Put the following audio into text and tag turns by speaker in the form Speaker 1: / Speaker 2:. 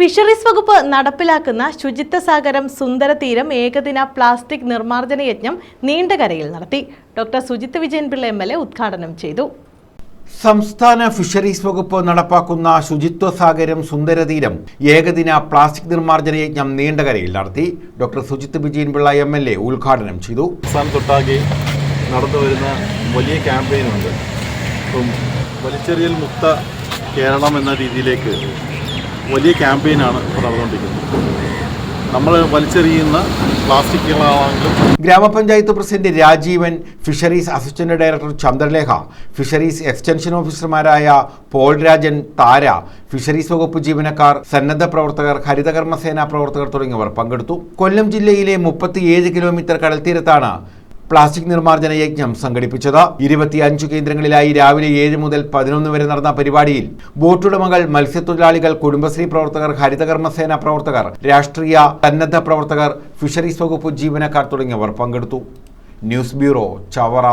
Speaker 1: Fisheries വകുപ്പ് നടപ്പിലാക്കുന്ന ശുചിത്വ സാഗരം സുന്ദര തീരം ഏകദിന പ്ലാസ്റ്റിക് നിർമ്മാർജന യജ്ഞം നീണ്ടകരയിൽ നടത്തി. Doctor Sujith Vijayan Pillai M L A ഉദ്ഘാടനം ചെയ്തു.
Speaker 2: സംസ്ഥാന ഫിഷറീസ് വകുപ്പ് നടപ്പാക്കുന്ന ശുചിത്വ സാഗരം സുന്ദരതീരം ഏകദിന പ്ലാസ്റ്റിക് നിർമ്മാർജന യജ്ഞം നീണ്ടകരയിൽ നടത്തി. Doctor Sujith Vijayan Pillai M L A ഉദ്ഘാടനം ചെയ്തു.
Speaker 3: സംസ്ഥാനത്തൊട്ടാകെ നടന്നു വരുന്ന വലിയ ക്യാമ്പയിനുണ്ട് ഇപ്പം വലിച്ചെറിയൽ മുക്ത കേരളം എന്ന രീതിയിലേക്ക് വലിയ ക്യാമ്പയിനാണ് ഇപ്പോൾ നടന്നുകൊണ്ടിരിക്കുന്നത്. നമ്മൾ വലിച്ചെറിയുന്ന പ്ലാസ്റ്റിക്കുകളാണെങ്കിലും
Speaker 2: ഗ്രാമപഞ്ചായത്ത് president Rajeevan fisheries assistant director Chandralekha fisheries extension ഓഫീസർമാരായ പോൾ രാജൻ താര ഫിഷറീസ് വകുപ്പ് ജീവനക്കാർ സന്നദ്ധ പ്രവർത്തകർ ഹരിതകർമ്മസേന പ്രവർത്തകർ തുടങ്ങിയവർ പങ്കെടുത്തു. കൊല്ലം ജില്ലയിലെ മുപ്പത്തിയേഴ് കിലോമീറ്റർ കടൽത്തീരത്താണ് പ്ലാസ്റ്റിക് നിർമ്മാർജന യജ്ഞം സംഘടിപ്പിച്ചത് ഇരുപത്തിയഞ്ചു കേന്ദ്രങ്ങളിലായി രാവിലെ ഏഴ് മുതൽ പതിനൊന്ന് വരെ നടന്ന പരിപാടിയിൽ ബോട്ടുടമകൾ മത്സ്യത്തൊഴിലാളികൾ കുടുംബശ്രീ പ്രവർത്തകർ ഹരിതകർമ്മസേന പ്രവർത്തകർ രാഷ്ട്രീയ സന്നദ്ധ പ്രവർത്തകർ ഫിഷറീസ് വകുപ്പ് ജീവനക്കാർ തുടങ്ങിയവർ പങ്കെടുത്തു. News bureau Chavara.